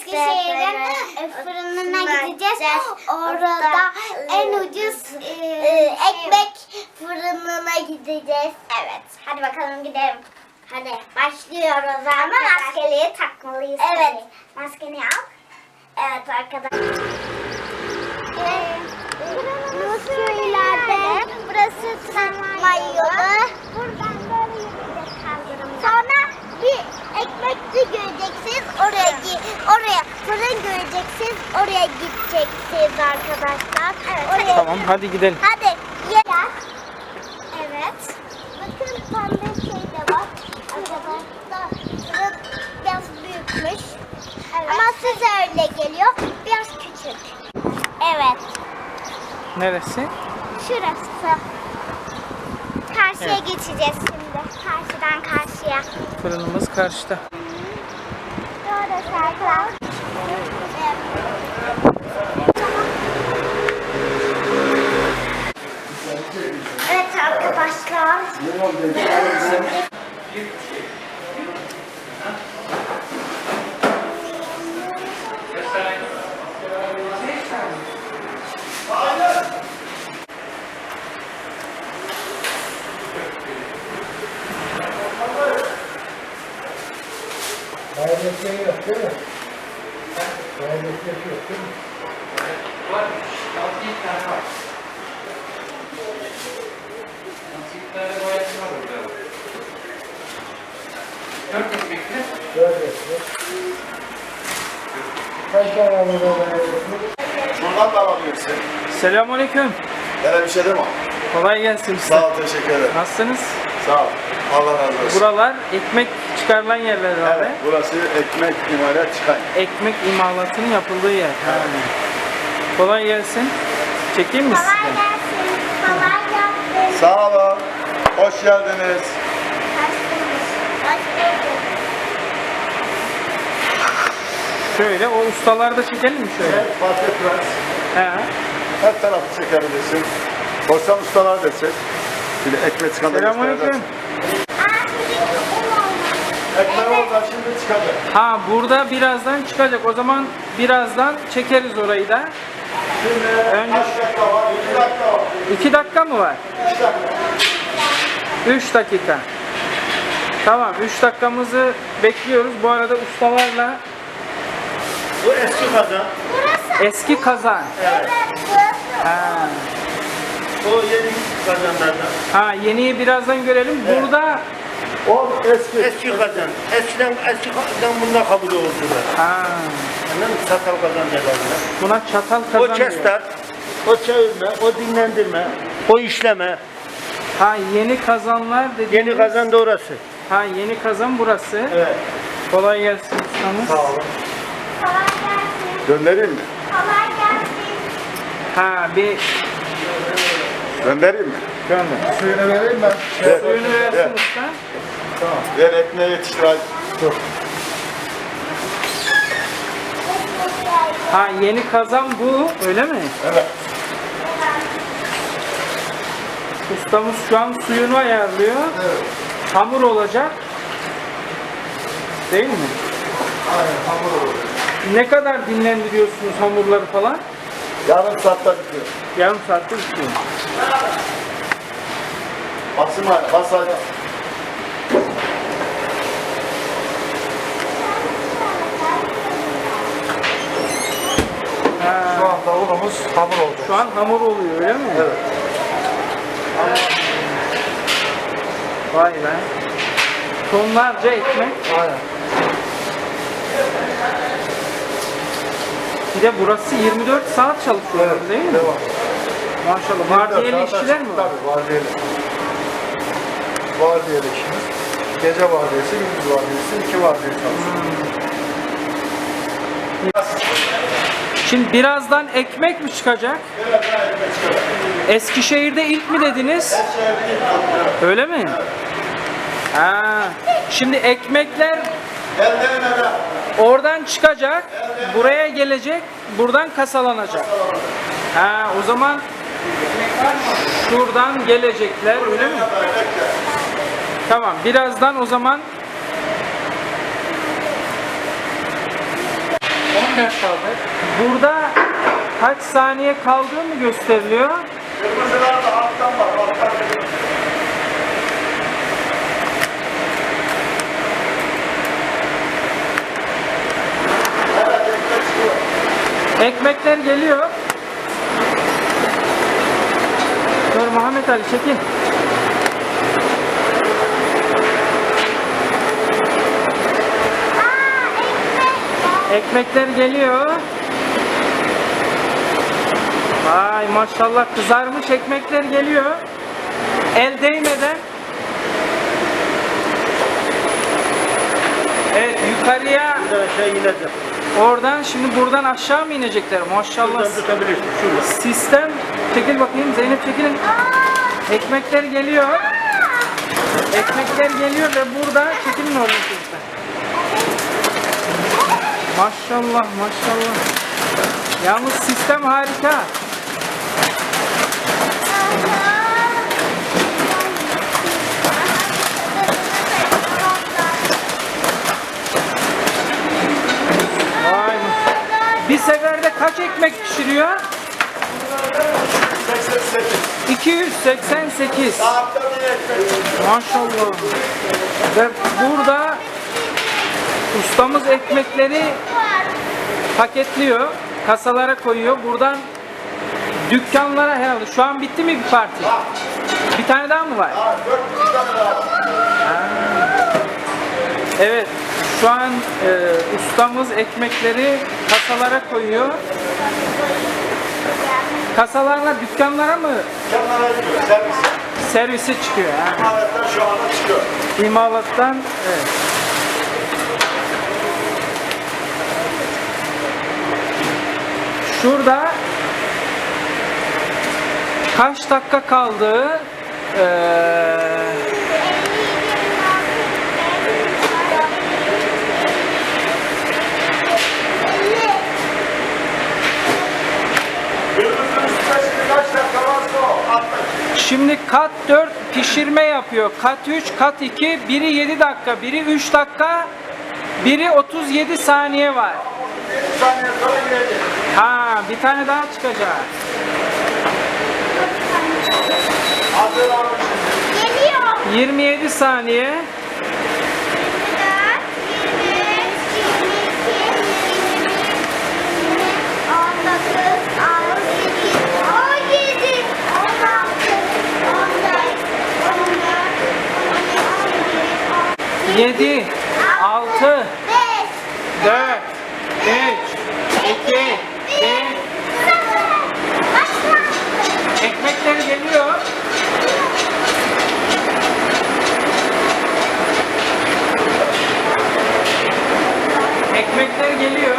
Eskişehir'in fırınına gideceğiz. Orada en ucuz e, ekmek fırınına gideceğiz. Evet. Hadi bakalım gidelim. Hadi başlıyoruz ama maskeliği takmalıyız. Evet. tabii. Maskeni al. Evet arkadaşlar. İleride. Burası tramvay yolu. Buradan böyle yürüyeceğiz kaldırımdan. Sonra bir ekmekçi göreceksiniz. Oraya oraya fırın göreceksiniz. Oraya gideceksiniz arkadaşlar. Evet, Oraya- Tamam hadi gidelim. Hadi. Gel. Evet. Bakın pembe şey de var. Arkadaşlar fırın biraz büyükmüş. Evet. Ama size öyle geliyor. Biraz küçük. Evet. Neresi? Şurası. Karşıya Evet. geçeceğiz şimdi. Karşıdan karşıya. Fırınımız karşıda. Doğru Serkan. Evet arkadaşlar. Ayrıca yok değil mi? Ayrıca yok değil mi? Dört ekmek. Kaç tane alır Şuradan da alabilirsin. Selamünaleyküm. Böyle bir şey deme. Kolay gelsin Sağ usta. ol, teşekkür ederim. Nasılsınız? Sağ ol. Allah razı olsun. Buralar ekmek çıkarılan yerler herhalde. Evet, burası ekmek imalat çıkan. Ekmek imalatının yapıldığı yer. Ha. Kolay gelsin. Çekeyim mi Kolay size? gelsin. Kolay gelsin. Sağ olun. Hoş geldiniz. Hoş bulduk. Şöyle o ustaları da çekelim mi şöyle? Evet, fark etmez. He. Her tarafı çekebilirsin. Korsan ustalar da çek. Bir de ekmek çıkan da Selamünaleyküm. Ekmek orada şimdi çıkacak. Ha burada birazdan çıkacak. O zaman birazdan çekeriz orayı da. Şimdi Önce- kaç dakika var? 2 dakika var. İki dakika mı var? 3 dakika. Üç dakika. Tamam, üç dakikamızı bekliyoruz. Bu arada ustalarla Bu eski kazan. eski kazan. Evet. Ha, O yeni kazanlardan. ha yeniyi birazdan görelim. Burada O eski. Eski kazan. Eskiden eski kazan bunda kabul oldular. ha, Anladın mı? Çatal kazan derler. buna çatal O kazan diyor. kestar, o çevirme, o dinlendirme, o işleme. Ha yeni kazanlar dediğimiz. Yeni kazan da orası. Ha yeni kazan burası. Evet. Kolay gelsin ustamız. Sağ olun. Kolay gelsin. Göndereyim mi? Kolay gelsin. Ha bir Göndereyim mi? gönder. Suyunu vereyim ben. Suyunu versin Ver, usta. ver ekmeği yetiştir. hadi. Dur. Ha yeni kazan bu öyle mi? Evet. Ustamız şu an suyunu ayarlıyor. Evet. Hamur olacak. Değil mi? Aynen hamur olur. Ne kadar dinlendiriyorsunuz hamurları falan? Yarım saatte bitiyor. Yarım saatte bitiyor. Basım hadi. Bas hadi. Şu Ha, anda unumuz hamur oldu. şu an hamur oluyor öyle mi? Evet. Vay be. Tonlarca ekmek. Aynen. Bir de burası 24 saat çalışıyor değil mi? Devam. Maşallah. Vardiyeli işçiler mi var? Tabii vardiyeli. Vardiyeli işimiz. Gece vardiyası, gündüz vardiyası, iki vardiya çalışıyor. Şimdi birazdan ekmek mi çıkacak? Eskişehir'de ilk mi dediniz? Öyle mi? Ha. Şimdi ekmekler oradan çıkacak, buraya gelecek, buradan kasalanacak. Ha, o zaman şuradan gelecekler, öyle mi? Tamam, birazdan o zaman 14 kaldı. Burada kaç saniye kaldığı mı gösteriliyor? Kırmızılar alttan var. Alttan. Ekmekler geliyor. Dur Muhammed Ali çekil. Ekmekler geliyor. Vay maşallah kızarmış ekmekler geliyor. El değmeden. Evet yukarıya de aşağı inecek. oradan şimdi buradan aşağı mı inecekler? Maşallah. Buradan tutabilirsin. Şurada. Sistem çekil bakayım Zeynep çekilin. Ekmekler geliyor. Ekmekler geliyor ve burada çekilin oğlum çocuklar. Maşallah maşallah. Yalnız sistem harika. Vay Bir seferde kaç ekmek pişiriyor? 88. 288. Saatte bir ekmek. Maşallah. Ve burada ustamız ekmekleri paketliyor, kasalara koyuyor. Buradan dükkanlara herhalde. Şu an bitti mi bir parti? Bir tane daha mı var? Ha, 400 tane daha var. Evet. Şu an e, ustamız ekmekleri kasalara koyuyor. Kasalarla dükkanlara mı Kenara gidiyor. Servis. servise çıkıyor? Ha? İmalattan şu anda çıkıyor. İmalattan evet. Şurada kaç dakika kaldı? Ee, şimdi kaç dakika varsa o. 60. şimdi kat 4 pişirme yapıyor. Kat 3, kat 2, biri 7 dakika, biri 3 dakika, biri 37 saniye var. 7 saniye sonra bir tane daha çıkacak. Geliyor. 27 saniye. 7, 6, 4, 3, 2, 1. Ekmekleri geliyor. Ekmekler geliyor.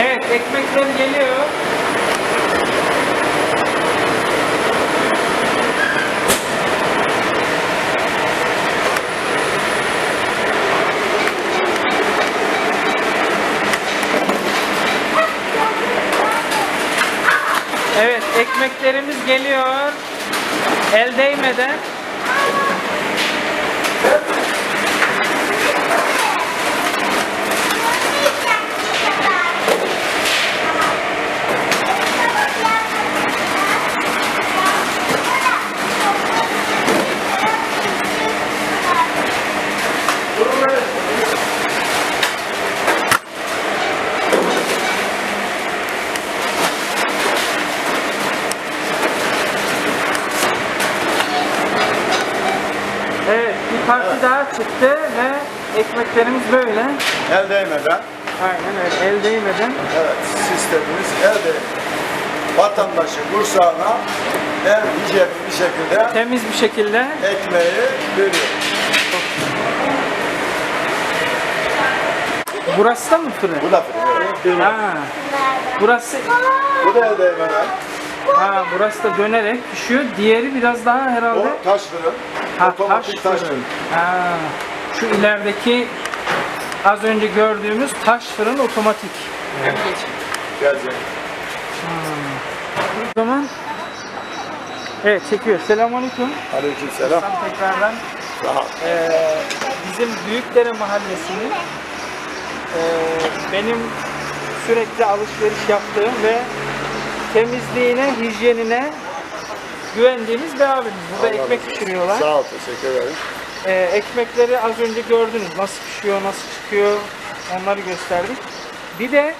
Evet, ekmekler geliyor. Evet, ekmeklerimiz geliyor. El değmeden. Evet, bir parti daha çıktı ve ekmeklerimiz böyle. El değmeden. Aynen öyle, el değmeden. Evet, sistemimiz el değmeden. Vatandaşı kursağına en hijyenik bir şekilde Temiz bir şekilde. ekmeği veriyor. Burası da mı fırın? Bu da fırın. evet. Ha, burası Bu da el değmeden. ha, burası da dönerek pişiyor. Diğeri biraz daha herhalde. O taş fırın. Ha, Otomatik taş fırın. Ha, şu ilerideki az önce gördüğümüz taş fırın otomatik. Gelecek. O zaman Evet çekiyor. Selamünaleyküm. Aleyküm selam. Tekrardan. Ee, bizim Büyükdere Mahallesi'nin ee, benim sürekli alışveriş yaptığım ve temizliğine, hijyenine güvendiğimiz bir abimiz. Burada ekmek pişiriyorlar. Sağ ol, teşekkür ederim. Ee, ekmekleri az önce gördünüz. Nasıl pişiyor, nasıl çıkıyor onları gösterdik. Bir de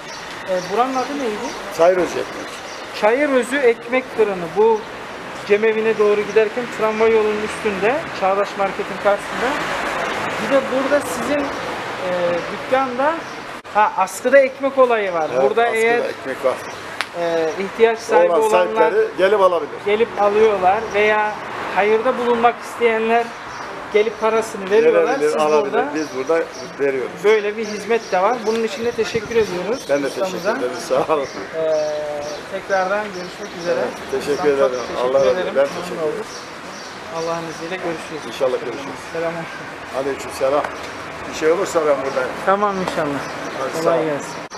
e, buranın adı neydi? Çayır ekmek. Çayırözü Ekmek Fırını. Bu Cemevi'ne doğru giderken tramvay yolunun üstünde, Çağdaş Market'in karşısında. Bir de burada sizin e, dükkanda ha, askıda ekmek olayı var. Evet, burada askıda eğer ekmek var. E, ihtiyaç sahibi Olan olanlar gelip alabilir. gelip alıyorlar veya hayırda bulunmak isteyenler gelip parasını veriyorlar. Gelebilir, Siz alabilir. burada Biz burada veriyoruz. böyle bir hizmet de var. Bunun için de teşekkür ediyoruz. Ben de teşekkür ustamıza. ederim. Sağ olun. Ee, tekrardan görüşmek üzere. teşekkür Ustam, çok ederim. Teşekkür Allah razı olsun. ederim. Ben Memnun teşekkür olduk. Allah'ın izniyle görüşürüz. İnşallah görüşürüz. Selamünaleyküm. Aleyküm selam. Bir şey olursa ben buradayım. Tamam inşallah. Hadi sağ Kolay ol. gelsin.